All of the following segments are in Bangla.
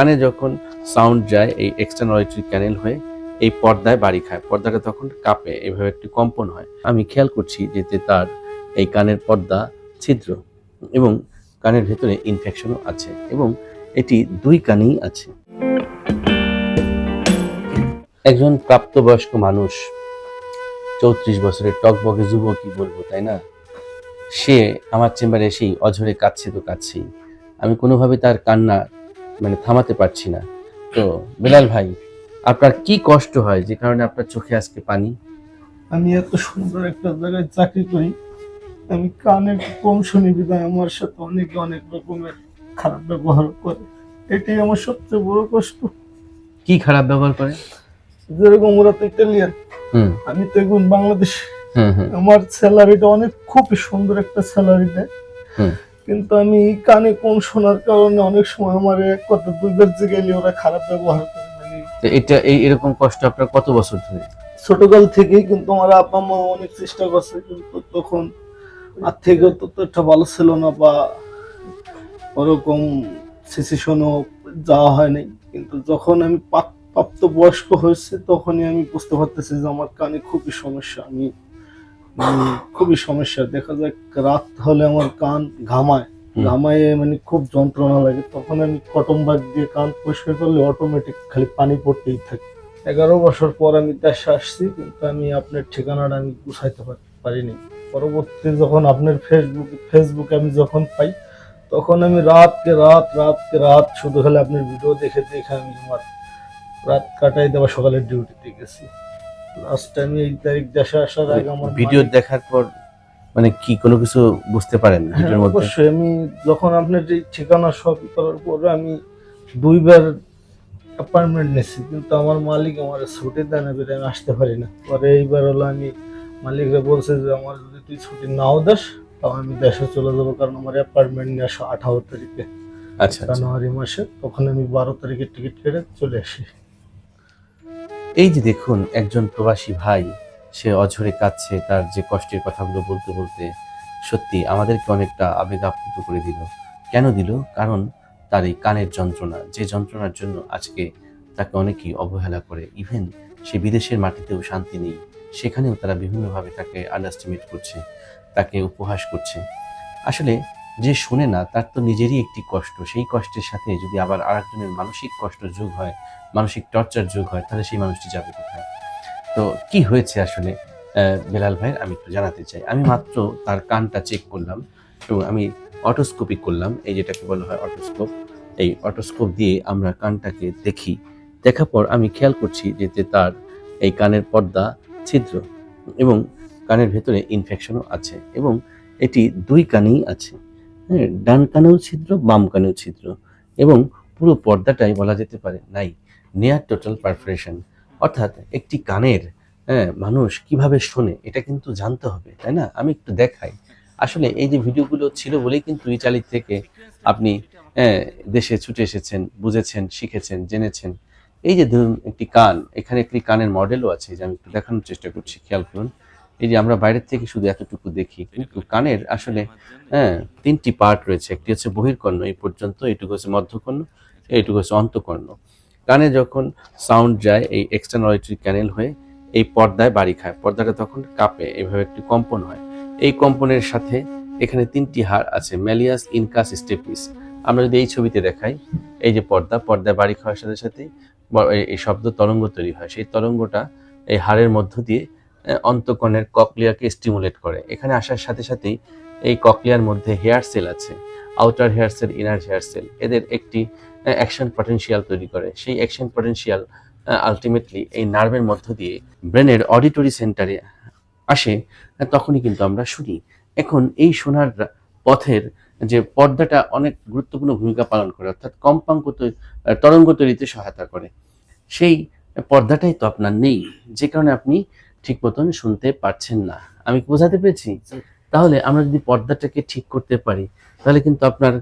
কানে যখন সাউন্ড যায়, এই এক্সটার্নাল অডিটরি ক্যানেল হয়ে এই পর্দায় বাড়ি খায়। পর্দাটা তখন কাঁপে, এভাবে একটি কম্পন হয়। আমি খেয়াল করছি যে তার এই কানের পর্দা ছিদ্র এবং কানের ভেতরে ইনফেকশনও আছে এবং এটি দুই কানেই আছে। একজন প্রাপ্তবয়স্ক মানুষ, চৌত্রিশ বছরের টকবগে যুবকই বলব, তাই না? সে আমার চেম্বারে এসেই অঝরে কাচ্ছে তো কাছেই আমি কোনোভাবে তার কান্না মানে থামাতে পারছি না। তো বেলাল ভাই আপনার কি কষ্ট হয় যে কারণে আপনার চোখে আজকে পানি? আমি এত সুন্দর একটা জায়গায় চাকরি করি আমি কানে কম শুনি বিদায় আমার সাথে অনেক অনেক রকমের খারাপ ব্যবহার করে। এটাই আমার সবচেয়ে বড় কষ্ট। কি খারাপ ব্যবহার করে? যেরকম ওরা তো ইটালিয়ান আমি তো এখন বাংলাদেশ। আমার স্যালারিটা অনেক খুবই সুন্দর একটা স্যালারি দেয়। কিন্তু আমি কানে কম শোনার কারণে অনেক সময় আমার এক কথা দুইবার যে গেলে ওরা খারাপ ব্যবহার করে মানে এটা এই এরকম কষ্ট আপনার কত বছর ধরে? ছোটকাল থেকেই কিন্তু আমার আব্বা মা অনেক চেষ্টা করছে কিন্তু তখন আর থেকেও তো একটা ভালো ছিল না বা ওরকম সিচুয়েশনও যাওয়া হয় নাই কিন্তু যখন আমি পাক- প্রাপ্তবয়স্ক হয়েছে তখনই আমি বুঝতে পারতেছি যে আমার কানে খুবই সমস্যা। আমি খুবই সমস্যা। দেখা যায় রাত হলে আমার কান ঘামায়। ঘামায় মানে খুব যন্ত্রণা লাগে। তখন আমি কটন বাগ দিয়ে কান পরিষ্কার করলে অটোমেটিক খালি পানি পড়তেই থাকে। এগারো বছর পর আমি দেশে আসছি কিন্তু আমি আপনার ঠিকানাটা আমি গুছাইতে পারিনি। পরবর্তী যখন আপনার ফেসবুক ফেসবুকে আমি যখন পাই তখন আমি রাতকে রাত রাতকে রাত শুধু খালি আপনার ভিডিও দেখে দেখে আমি আমার রাত কাটাই দেওয়া সকালের ডিউটিতে গেছি। লাস্ট আমি এই তারিখ দেশে আসার আগে আমার ভিডিও দেখার পর মানে কি কোনো কিছু বুঝতে পারেন হ্যাঁ, ভিডিওর মধ্যে? অবশ্যই আমি যখন আপনার যে ঠিকানা সব করার পরে আমি দুইবার অ্যাপয়েন্টমেন্ট নিয়েছি কিন্তু আমার মালিক আমার ছুটি দেয় না বেরে আমি আসতে পারি না। পরে এইবার হলো আমি মালিকরা বলছে যে আমার যদি তুই ছুটি নাও দাস তাও আমি দেশে চলে যাব কারণ আমার অ্যাপয়েন্টমেন্ট নিয়ে আসো আঠারো তারিখে আচ্ছা আচ্ছা। জানুয়ারি মাসে। তখন আমি বারো তারিখে টিকিট কেটে চলে আসি। এই যে দেখুন, একজন প্রবাসী ভাই, সে অঝরে কাঁদছে, তার যে কষ্টের কথাগুলো বলতে বলতে সত্যি আমাদেরকে অনেকটা আবেগ আপ্লুত করে দিল। কেন দিল? কারণ তার এই কানের যন্ত্রণা, যে যন্ত্রণার জন্য আজকে তাকে অনেকেই অবহেলা করে। ইভেন সে বিদেশের মাটিতেও শান্তি নেই, সেখানেও তারা বিভিন্নভাবে তাকে আন্ডারস্টিমেট করছে, তাকে উপহাস করছে। আসলে যে শুনে না, তার তো নিজেরই একটি কষ্ট। সেই কষ্টের সাথে যদি আবার আরেকজনের মানসিক কষ্ট যোগ হয়, মানসিক টর্চার যোগ হয়, তাহলে সেই মানুষটি যাবে কোথায়? তো কি হয়েছে আসলে? বেলাল ভাইয়ের আমি একটু জানাতে চাই। আমি মাত্র তার কানটা চেক করলাম এবং আমি অটোস্কোপি করলাম। এই যেটাকে বলা হয় অটোস্কোপ এই অটোস্কোপ দিয়ে আমরা কানটাকে দেখি। দেখার পর আমি খেয়াল করছি যে যে তার এই কানের পর্দা ছিদ্র এবং কানের ভেতরে ইনফেকশনও আছে এবং এটি দুই কানেই আছে। হ্যাঁ ডান কানেও ছিদ্র বাম কানেও ছিদ্র এবং পুরো পর্দাটাই বলা যেতে পারে নাই নেয়ার টোটাল পারফরেশন অর্থাৎ একটি কানের হ্যাঁ মানুষ কীভাবে শোনে এটা কিন্তু জানতে হবে তাই না? আমি একটু দেখাই। আসলে এই যে ভিডিওগুলো ছিল বলেই কিন্তু ইটালি থেকে আপনি হ্যাঁ, দেশে ছুটে এসেছেন বুঝেছেন শিখেছেন জেনেছেন। এই যে ধরুন একটি কান এখানে একটি কানের মডেলও আছে যে আমি একটু দেখানোর চেষ্টা করছি খেয়াল করুন। এই যে আমরা বাইরের থেকে শুধু এতটুকু দেখি কিন্তু কানের আসলে হ্যাঁ তিনটি পার্ট রয়েছে। একটি হচ্ছে বহির্কর্ণ এই পর্যন্ত। এইটুকু হচ্ছে মধ্যকর্ণ এইটুকু হচ্ছে অন্তকর্ণ। কানে যখন সাউন্ড যায় এই এক্সটার্নাল অডিটরি ক্যানেল হয়ে এই পর্দায় বাড়ি খায়। পর্দাটা তখন কাঁপে এভাবে একটি কম্পন হয়। এই কম্পনের সাথে এখানে তিনটি হার আছে ম্যালিয়াস ইনকাস স্টেপিস আমরা যদি এই ছবিতে দেখাই এই যে পর্দা পর্দায় বাড়ি খাওয়ার সাথে সাথে এই- এই শব্দ তরঙ্গ তৈরি হয়। সেই তরঙ্গটা এই হাড়ের মধ্য দিয়ে আহ, অন্তকর্ণের ককলিয়াকে স্টিমুলেট করে। এখানে আসার সাথে সাথেই এই ককলিয়ার মধ্যে হেয়ার সেল আছে outer hair cell inner hair cell এদের একটি অ্যাকশন পটেনশিয়াল তৈরি করে। সেই অ্যাকশন পটেনশিয়াল আলটিমেটলি এই নার্ভের মধ্য দিয়ে ব্রেনের অডিটরি সেন্টারে আসে তখনই কিন্তু আমরা শুনি। এখন এই শোনার পথের যে পর্দাটা অনেক গুরুত্বপূর্ণ ভূমিকা পালন করে অর্থাৎ কম্পাঙ্ক তরঙ্গ তৈরিতে সহায়তা করে। সেই পর্দাটাই তো আপনার নেই। যে কারণে আপনি ঠিক মতন শুনতে পারছেন না। আমি বোঝাতে পেরেছি? তাহলে আমরা যদি পর্দাটাকে ঠিক করতে পারি তাহলে কিন্তু আপনার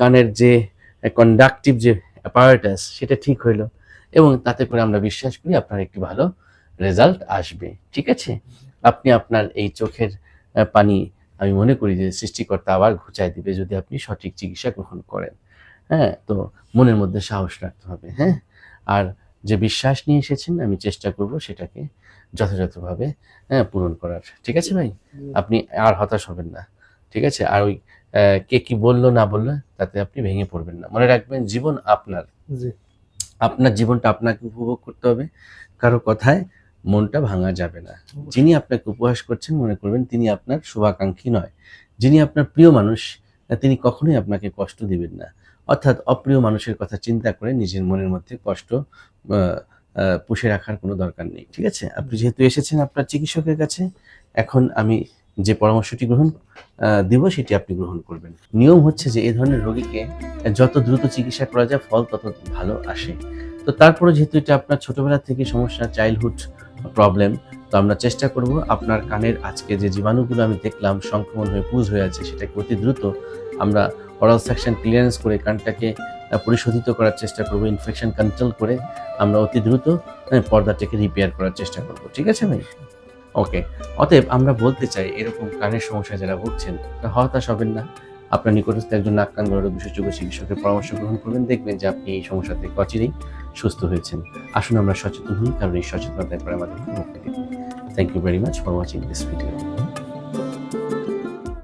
কানের যে কন্ডাক্টিভ যে অ্যাপারেটাস সেটা ঠিক হইল এবং তাতে করে আমরা বিশ্বাস করি আপনার একটি ভালো রেজাল্ট আসবে। ঠিক আছে? আপনি আপনার এই চোখের পানি আমি মনে করি যে সৃষ্টিকর্তা আবার ঘুচাই দিবে যদি আপনি সঠিক চিকিৎসা গ্রহণ করেন। হ্যাঁ তো মনের মধ্যে সাহস রাখতে হবে হ্যাঁ? আর যে বিশ্বাস নিয়ে এসেছেন আমি চেষ্টা করব সেটাকে যথাযথভাবে হ্যাঁ পূরণ করার। ঠিক আছে ভাই? আপনি আর হতাশ হবেন না। ঠিক আছে? আর ওই কে কি বলল না বলল তাতে আপনি ভেঙে পড়বেন না। মনে রাখবেন জীবন আপনার। আপনার জীবনটা আপনাকে উপভোগ করতে হবে। কারও কথায় মনটা ভাঙা যাবে না। যিনি আপনাকে উপহাস করছেন মনে করবেন তিনি আপনার শুভাকাঙ্ক্ষী নয়। যিনি আপনার প্রিয় মানুষ তিনি কখনোই আপনাকে কষ্ট দিবেন না। অর্থাৎ অপ্রিয় মানুষের কথা চিন্তা করে নিজের মনের মধ্যে কষ্ট পুষে রাখার কোনো দরকার নেই। ঠিক আছে? আপনি যেহেতু এসেছেন আপনার চিকিৎসকের কাছে, এখন আমি যে পরামর্শটি গ্রহণ দিব সেটি আপনি গ্রহণ করবেন। নিয়ম হচ্ছে যে এই ধরনের রোগীকে যত দ্রুত চিকিৎসা করা যায়, ফল তত ভালো আসে। তো তারপরে যেহেতু এটা আপনার ছোটবেলা থেকে সমস্যা চাইল্ডহুড প্রবলেম তো আমরা চেষ্টা করব আপনার কানের আজকে যে জীবাণুগুলো আমি দেখলাম, সংক্রমণ হয়ে, পুজ হয়ে আছে, সেটাকে অতি দ্রুত আমরা অরাল সেকশন ক্লিয়ারেন্স করে কানটাকে পরিশোধিত করার চেষ্টা করব ইনফেকশন কন্ট্রোল করে আমরা অতি দ্রুত পর্দাটাকে রিপেয়ার করার চেষ্টা করব। ঠিক আছে ভাই? ওকে অতএব আমরা বলতে চাই, এরকম কানের সমস্যা যারা ভুগছেন হতাশ হবেন না। আপনার নিকটস্থ একজন নাক কান গলার বিশেষজ্ঞ চিকিৎসকের পরামর্শ গ্রহণ করবেন। দেখবেন যে আপনি এই সমস্যা থেকে অচিরেই সুস্থ হয়েছেন। আসুন আমরা সচেতন হই, কারণ এই সচেতনতার পরে আমাদের মুক্তি thank you very much for watching this video